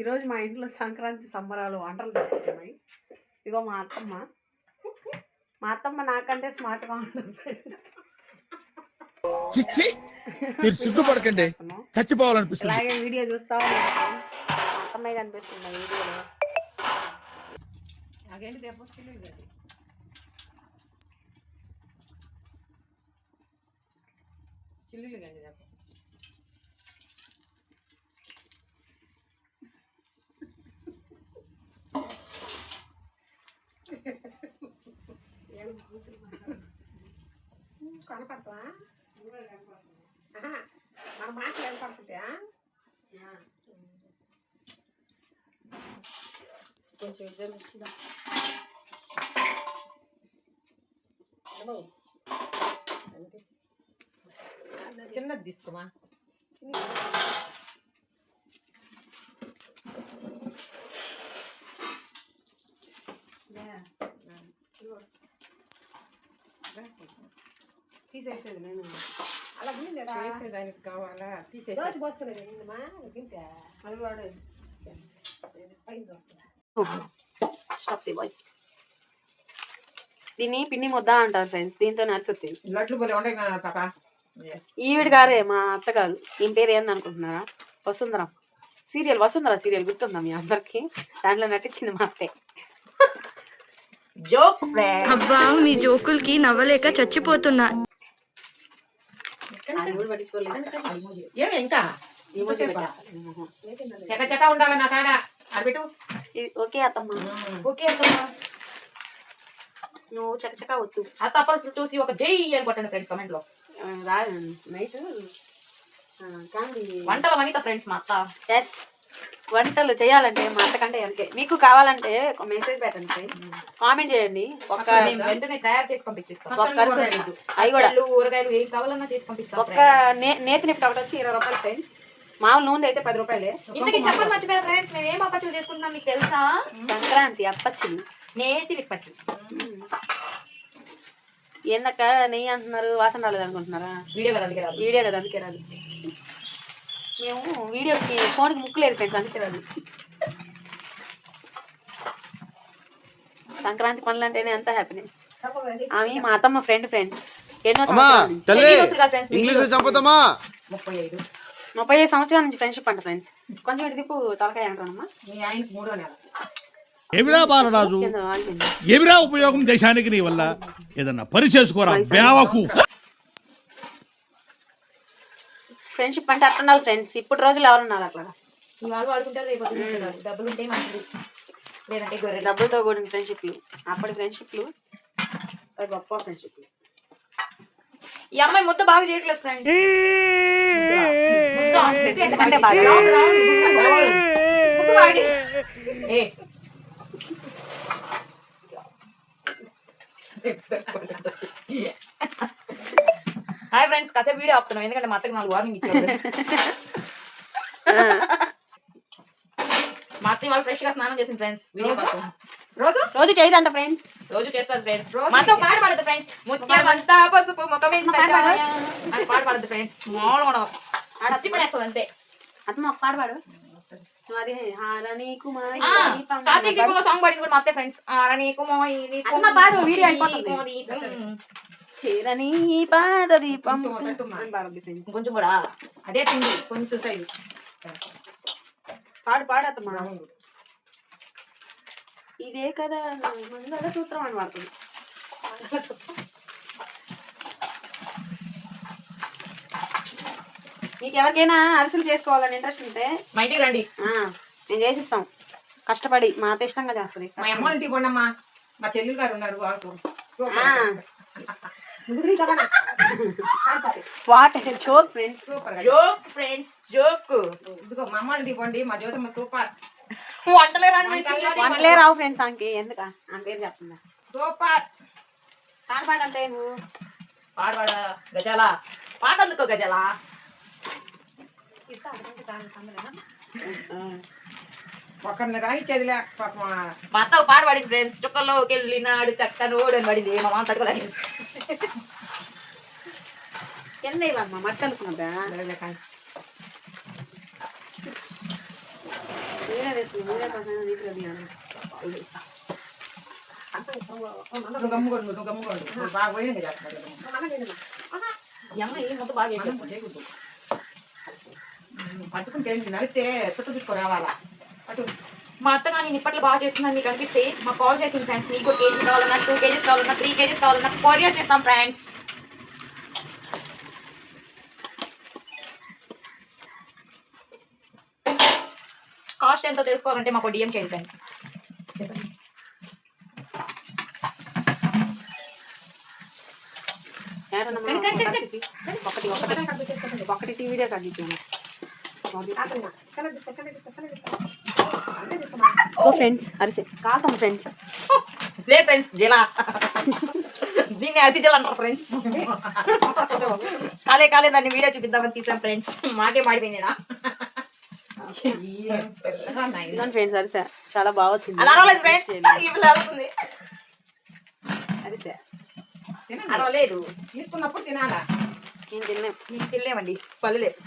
ఈరోజు మా ఇంట్లో సంక్రాంతి సంబరాలు వంటలు జరుగుతున్నాయి. ఇగో మా అత్తమ్మ. మా అత్తమ్మ నాకంటే స్మార్ట్గా ఉంటుంది మీరు సిగ్గుపడకండి. చచ్చిపోవాలనిపిస్తుంది. ఇలాగే వీడియో చూస్తా అత్తమ్మ కనిపిస్తుంది వీడియోలో. నాకేంటి తెప్పొచ్చింది చిల్లులు కండి చెప్ప కనపడతా మన మాటలు కనపడుతుందా కొంచెం ఇద్దరు వచ్చిందా చిన్నది తీసుకోమా తీసేసేది నేను అలా చేసేదానికి కావాలా? తీసేసి. పోసుకునేది అది పైన వాయిస్ దీన్ని పిండి ముద్ద అంటారు ఫ్రెండ్స్ దీంతో నడుస్తుంది. లడ్లు పోలే ఉండే పాప. ఈవిడ గారే మా అత్తగారు. దీని పేరు ఏంది అనుకుంటున్నారా? వసుంధరం. సీరియల్ వసుంధర సీరియల్ గుర్తుందా మీ అందరికి? దాంట్లో నటించింది మా అత్తే. జోక్ అబ్బా మీ జోకులకి నవ్వలేక చచ్చిపోతున్నా. ఏమి ఇంకా. చెక్క చెక్క ఉండాలి నా కాడ. అరబెట్టు ఇది ఓకే అత్తమ్మ. ఓకే అత్తమ్మ. నువ్వు చకచక వద్దు. ఆ తప్పలు చూసి ఒక జై అని కొట్టండి ఫ్రెండ్స్ కమెంట్లో. నైట్. వంటల వనిత ఫ్రెండ్స్ మా అత్త. ఎస్ వంటలు చేయాలంటే మా అత్తకంటే వెనకే మీకు కావాలంటే ఒక మెసేజ్ పెట్టండి కామెంట్ చేయండి. ఒక అక్కడ మేము వెంటనే తయారు చేసి పంపించేస్తాం. ఒక కర్సూతి. అవి కూడా. ఊరగాయలు ఏం కావాలన్నా చేసి పంపిస్తాం ఒక్క నేతి నిప్పు ఒకటి వచ్చి ఇరవై రూపాయలు ఫ్రెండ్స్ మామూలు నూనె అయితే పది రూపాయలే. ఇంతకీ చెప్పండి మర్చిపోయా ఫ్రెండ్స్ మేము ఏం అప్పచ్చులు చేసుకుంటున్నాం మీకు తెలుసా? సంక్రాంతి అప్పచ్చింది నేతి నిప్పచ్చి ఏందక్క నెయ్యి అంటున్నారు వాసన రాలేదు అనుకుంటున్నారా వీడియో కదా అందుకే రాదు. వీడియో కదా అందుకే రాదు. మేము వీడియోకి ఫోన్కి ముక్కు లేదు ఫ్రెండ్స్ అందుకే రాదు సంక్రాంతి పనులు అంటేనే ఎంత హ్యాపీనెస్ ఆమె మా అత్తమ్మ ఫ్రెండ్ ఫ్రెండ్స్ ఎన్నో సంవత్సరాల ముప్పై ఐదు. ముప్పై ఐదు సంవత్సరాల నుంచి ఫ్రెండ్షిప్ అంట ఫ్రెండ్స్ కొంచెం ఇటు దిప్పు తలకాయ అంటానమ్మా మీ ఆయనకి మూడో నెల. ఎవిరా బాలరాజు. ఎవిరా ఉపయోగం దేశానికి నీ వల్ల? ఏదన్నా పని చేసుకోరా బేవకు. ఫ్రెండ్షిప్ అంటే అట్లా ఉండాలి ఫ్రెండ్స్. ఇప్పుడు రోజులు ఎవరు ఉన్నారు అట్లా ఈ వాళ్ళు వాడుకుంటారు రేపు. డబ్బులు ఉంటే మంచిది లేదంటే గొర్రె డబ్బులతో కూడిన ఫ్రెండ్షిప్లు. అప్పటి ఫ్రెండ్షిప్లు. గొప్ప ఫ్రెండ్షిప్లు. ఈ అమ్మాయి ముద్ద బాగా చేయట్లేదు ఫ్రెండ్స్. ఎందుకంటే బాగా. ఏ. హాయ్ ఫ్రెండ్స్ కాసేపు వీడియో ఆపుతున్నాం. ఎందుకంటే మా అత్తకి నాలుగు వార్నింగ్ ఇచ్చారు. మా అత్తయ్య వాళ్ళు ఫ్రెష్గా స్నానం చేసింది ఫ్రెండ్స్ వీడియో కోసం. రోజు? రోజు చేయదంట ఫ్రెండ్స్ రోజు చేస్తారు ఫ్రెండ్స్ మాతో పాట పాడదు ఫ్రెండ్స్ ముత్యమంతా పసుపు ముఖమే అని పాట పాడదు ఫ్రెండ్స్ మామూలు మనం అచ్చి పడేస్తుంది అంతే. అతను ఒక పాట పాడు. కుమారి సాంగ్ పాడింది కూడా మా అత్తే ఫ్రెండ్స్ నీకు అమ్మ పాడు, వీడియో అయిపోతుంది. చీరని పాద దీపం. కొంచెం కూడా. అదే పిండి కొంచెం సైజు. పాడు పాడు అత్తమ్మ. ఇదే కదా మంగళ సూత్రం అని పాడుతుంది మీకు ఎవరికైనా అరిసెలు చేసుకోవాలని ఇంట్రెస్ట్ ఉంటే మా ఇంటికి రండి. ఆ, మేము చేసిస్తాం. కష్టపడి మా అత్త ఇష్టంగా చేస్తుంది. మా అమ్మ ఇంటికి పోండమ్మా. మా చెల్లెలు గారు ఉన్నారు వాళ్ళు ఆ, ముదిరి కదా what joke friends joke friends joke. ఇదిగో మా అమ్మ పోండి మా జ్యోతమ్మ సూపర్. వంటలే రండి వంటలే రావు ఫ్రెండ్స్ ఆమెకి. ఎందుక? ఆ పేరు చెప్తుందా సూపర్. పాట పాడంటే నువ్వు పాడ పాడ గజాల? పాట అందుకో గజాల ఒకరిని రాయిచ్చేదిలే పాపం మా అత్త పాడింది ఫ్రెండ్స్. చుక్కల్లోకి వెళ్ళినాడు చక్కనోడు అని పడింది మా మామ తట్టుకోలేదు కింద ఇవ్వమ్మా మట్టి అనుకున్నదా చేస్తుంది మీరే కొంచెం నీట్గా తీయాలి నువ్వు గమ్ముకోండు నువ్వు గమ్ముకోండు నువ్వు బాగా పోయింది చేస్తాడు ఈ అమ్మాయి మొత్తం బాగా వేసేస్తుంది. పట్టుకుంటే నలితే చుట్టూ చుట్టుకు రావాలా అటు మా అత్త కానీ నిప్పట్లు బాగా చేస్తుందని మీకు అనిపిస్తే మాకు కాల్ చేసింది ఫ్రెండ్స్ మీకు కేజీ కావాలన్నా టూ కేజీస్ కావాలన్నా త్రీ కేజీస్ కావాలన్నా కొరియర్ చేస్తాం ఫ్రెండ్స్ కాస్ట్ ఎంతో తెలుసుకోవాలంటే మాకు డిఎం చేయండి ఫ్రెండ్స్ ఒకటి ఒకటి ఒకటి టీవీదే కనిపించాను ఓ ఫ్రెండ్స్ అరిసే. కాకమ్మ ఫ్రెండ్స్ లే ఫ్రెండ్స్ జిలా. దీన్ని అతి జిలా అంటారు ఫ్రెండ్స్ కాలే కాలే దాన్ని వీడియో చూపిద్దామని తీసాం ఫ్రెండ్స్ మాకే మాడిపోయింది ఫ్రెండ్స్ అరిసే. చాలా బాగా వచ్చింది. అలా అరవలేదు ఫ్రెండ్స్ ఇప్పుడు అరుగుతుంది అరిసే. అరవలేదు. తీసుకున్నప్పుడు తినాలా? నేను తిన్నాం. మేము తినలేమండి. పల్లెలేదు